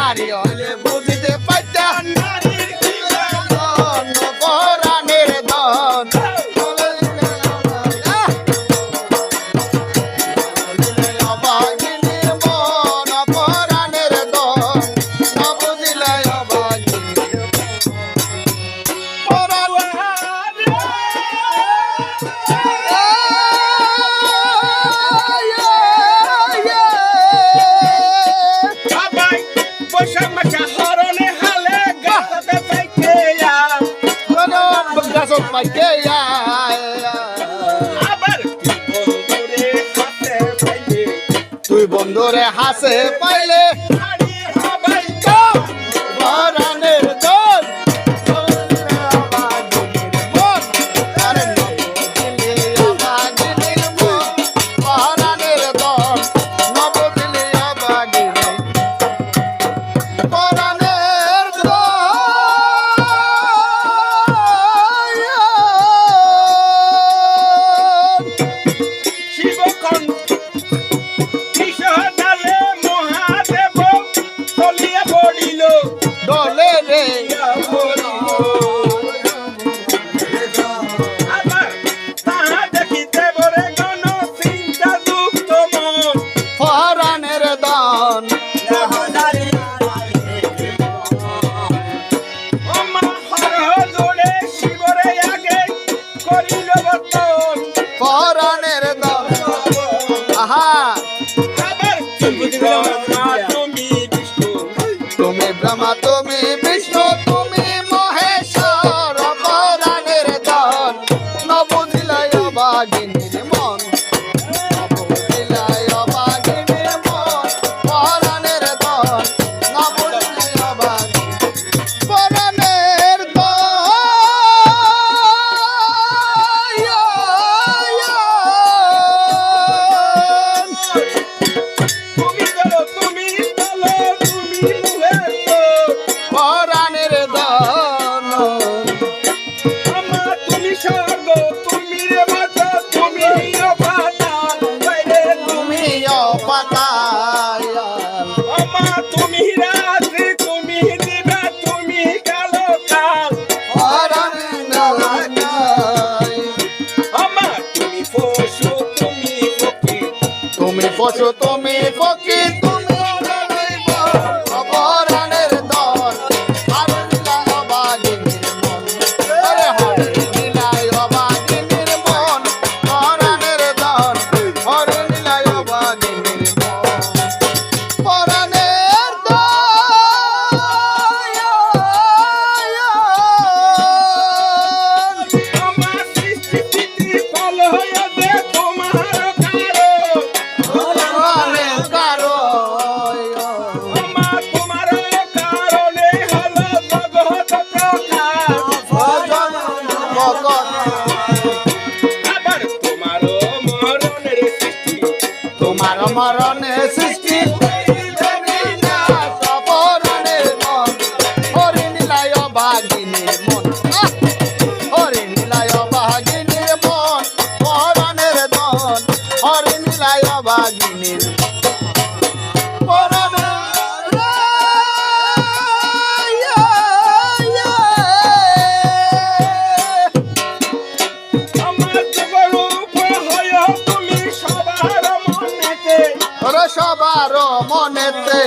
হারি বুঝতে তুই বন্ধুরে হাসে পাইলে better. তুমি Fosso, tome, foco. তোমার মরণে সৃষ্টি। সবার মনেতে।